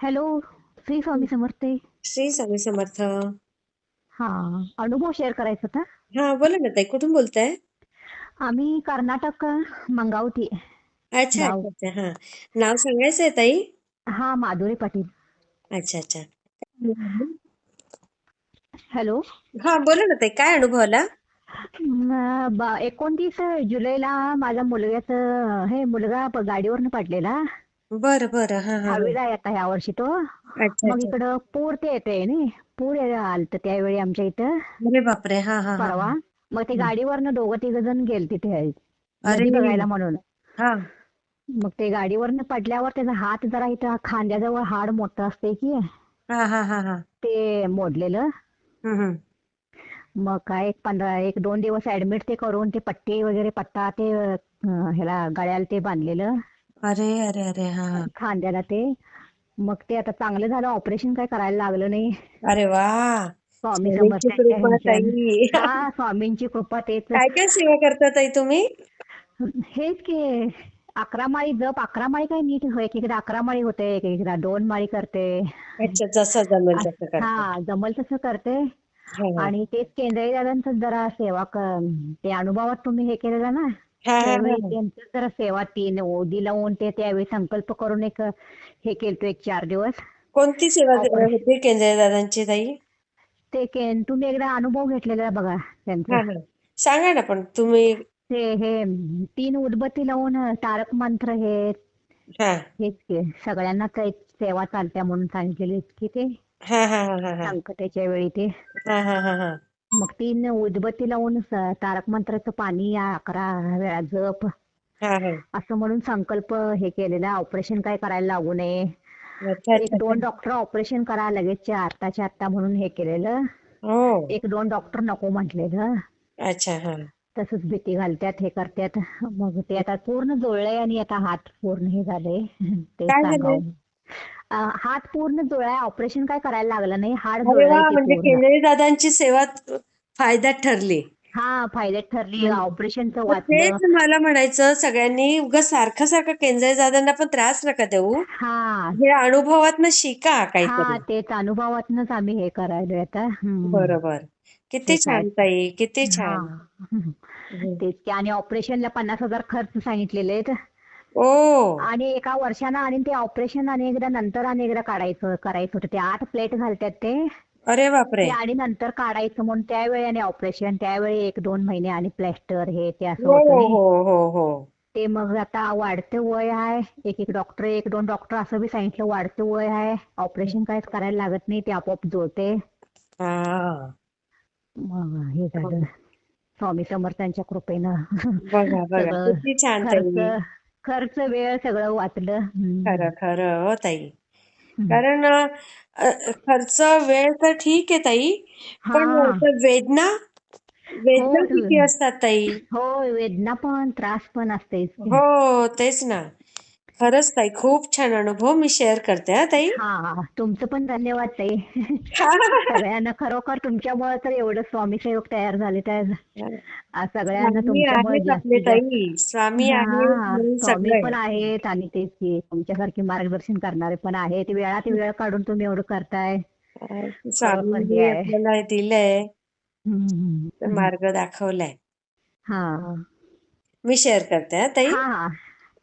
Hello Shri Swami Samarth. Shri Swami Samarth. हा अनुभव share करायचा होता हा बोला ना ताई कुठून बोलताय? आम्ही कर्नाटक मंगावती. अच्छा अच्छा हा. नाव सांगायचं आहे ताई? हा माधुरी पाटील. अच्छा अच्छा. हॅलो. हा बोला ना ताई काय अनुभव आला? म, ब- एकोणतीस जुलैला माझ्या मुलग्याचं हे मुलगा प- गाडीवरनं पडलेला. बरं बरं. हा हा हा. दहावीला आहे आता ह्या वर्षी तो. अच्छा मग अच्छा. इकडं पूर ते येते नी. पूर आलत त्यावेळी आमच्या इथं. अरे बापरे. हा हा हा परवा. मग ते. गाडीवरनं दोघं तिघ जण गेले तिथे. अरे नदी बघायला म्हणून. हा. मग ते गाडीवरनं पडल्यावर त्याचा हात जरा इथं खांद्याजवळ हाड मोठं असते की. हा हा हा हा. ते मोडलेलं. हम्म, हम्म. मग काय एक पंधरा एक दोन दिवस ऍडमिट ते करून ते पट्टी वगैरे पट्टा ते अं, ह्याला गळ्याला ते बांधलेलं. अरे अरे अरे हा हा. खांद्याला ते. मग ते आता चांगलं झालं ऑपरेशन काय करायला लागलं नाही. अरे वा. स्वामी स्वामींची समर्थांच्या कृपा ताई. हा स्वामींची कृपा तेच. काय काय सेवा करता ताई तुम्ही? हेच की अकरा माळी जप. अकरा माळी काय नीट हो एक एकदा अकरा माळी होते एक एकदा दोन माळी करते. अच्छा जसं जमेल अस- तसं करता. हा जमल तसं करते. हा हा. आणि तेच केंद्रीय दादांचं जरा सेवा क- ते अनुभवात तुम्ही हे केलेलं ना. त्यावेळी हा. त्यांचं जरा सेवा तीन ओदी लावून ते त्यावेळी संकल्प करून एक हे केलतो एक चार दिवस. कोणती सेवा होती केंद्रीय दादांची ताई? ते के- तुम्ही एकदा अनुभव घेतलेला बघा त्यांचं. सांगा ना पण तुम्ही. ते हे तीन उदबत्ती लावून तारक मंत्र हे हा. हेच की सगळ्यांना काही सेवा चालत्या म्हणून सांगितलेली की ते. संकटाच्या वेळी ते. हा हा हा हा. मग तीन उदबत्ती लावून स- तारक मंत्राचं पाणी या अकरा वेळा जप हा हा. असं म्हणून संकल्प हे केलेला. ऑपरेशन काय करायला लागू नये. अच्छा एक अच्छा. दोन डॉक्टर ऑपरेशन करा लगेच आत्ताच्या आत्ता म्हणून हे केलेलं. हो. एक दोन डॉक्टर नको म्हटलेलं. अच्छा हा. तसंच भीती घालत्यात हे करत्यात. मग ते आता पूर्ण जुळलंय आणि आता हात पूर्ण हे झालंय. ते काय झालंय? सांगावं हात पूर्ण जुळलाय ऑपरेशन काय करायला लागलं नाही हाड म्हणजे केंद्रीय दादांची सेवा फायद्यात ठरली. हा फायद्यात ठरली. ऑपरेशनचं वाचलं तेच मला म्हणायचं सगळ्यांनी उगाच सारखं सारखं केंद्रीय दादांना पण त्रास नका देऊ. हा. हे अनुभवातनं शिका काहीतरी. हा तेच अनुभवातनच आम्ही हे करायलोय आता. बरोबर. किती छान ताई किती छान. तेच की आणि ऑपरेशनला पन्नास हजार खर्च सांगितलेले आहेत. ओ. आणि एका वर्षानं आणि ते ऑपरेशन आणि एकदा नंतर आणि एकदा काढायचं करायचं होतं. ते आठ प्लेट घालतात ते. अरे बापरे. ते आणि नंतर काढायचं म्हणून त्यावेळी आणि ऑपरेशन त्यावेळी एक दोन महिने आणि प्लॅस्टर हे ते असं हो होतं. हो नाही हो हो हो. ते मग आता वाढतं वय आहे. एक एक डॉक्टर एक दोन डॉक्टर असं बी सांगितलं वाढतं वय आहे. ऑपरेशन काहीच करायला लागत नाही ते आपोआप जुळते. हा. मग हे झालं. स्वामी समर्थांच्या कृपेनं बघा बघा. सगळं किती छान ताई. खर्च वेळ सगळं वाचलं. खरं खरं हो ताई. कारण अ, खर्च वेळ तर ठीक आहे ताई पण हा वेदना वेदना हो किती असतात ताई हो वेदना पण त्रास पण असतेच की. हो तेच ना खरंच ताई खूप छान अनुभव मी शेअर करते हा ताई. हा तुमचं पण धन्यवाद ताई. सगळ्यांना खरोखर तुमच्यामुळे तर एवढं स्वामी सेवक तयार झाले आ, सगळ्यांना स्वामी तुमच्यामुळे जास्तीत स्वामी स्वामी पण आहे. आहेत आणि तेच की तुमच्यासारखे मार्गदर्शन करणारे पण आहेत. वेळात वेळ काढून तुम्ही एवढं करताय. आपल्याला दिलंय. मार्ग दाखवलाय. हा. मी शेअर करते हा ताई.